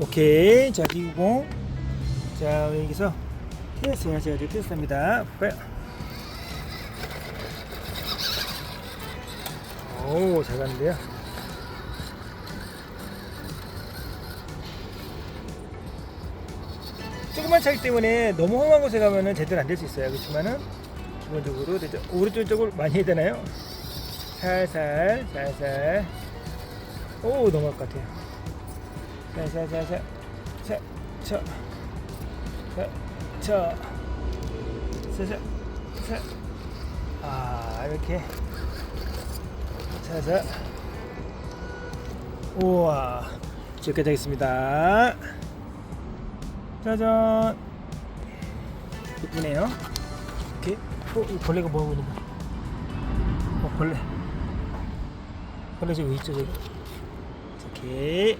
오케이. 자 기구공. 자 여기서 테스트 해야지. 아주 테스트 합니다. 볼까요 오잘 갔는데요. 조그만 차기 때문에 너무 험한 곳에 가면은 제대로 안 될 수 있어요. 그렇지만은 기본적으로 이제 오른쪽 쪽을 많이 해야 되나요? 살살 살살. 오 넘어갈 것 같아요 자자자 자 자 자 자, 자, 자, 자, 아 이렇게, 자, 자, 우와, 여기까지 하겠습니다. 짜잔, 예쁘네요. 이렇게, 어, 이 벌레가 뭐 하고 있는 거야? 어, 벌레, 벌레 저기 왜 있죠 저기? 오케이.